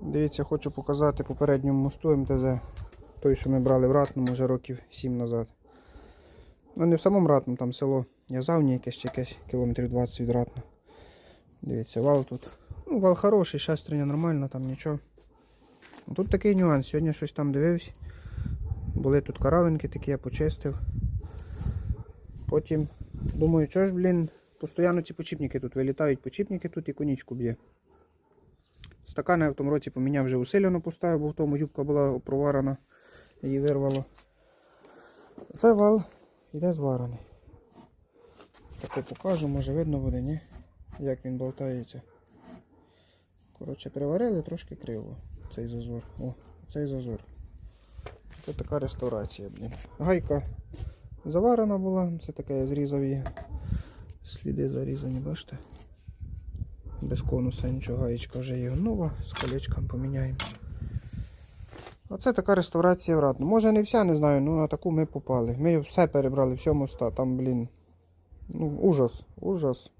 Дивіться, хочу показати попередньому мосту МТЗ. Той, що ми брали в Ратному вже років 7 назад. Ну не в самому Ратному, там село Язавні якесь чи якесь кілометрів 20 від Ратна. Дивіться, вал тут. Ну, вал хороший, шестерня нормальна, там нічого. Ну, Тут такий нюанс. Сьогодні щось там дивився. Були тут каравинки такі, я почистив. Потім думаю, що ж, блін, постійно ці почіпники тут вилітають, почіпники тут і конічку б'є. Стакан я в тому році поміняв вже усилено поставив, бо в тому юбка була проварена, її вирвало. Це вал іде зварений. Таке покажу, може видно буде, ні? Як він болтається. Коротше, приварили трошки криво цей зазор. О, цей зазор. Це така реставрація, блін. Гайка заварена була, це таке я зрізав її. Сліди зарізані, бачите? Без конуса нічого, гаєчка вже є нова, з колечком поміняємо. Оце така реставрація вратно. Може не вся, не знаю, ну на таку ми попали. Ми все перебрали, все моста. Там, блін. Ну, ужас, ужас.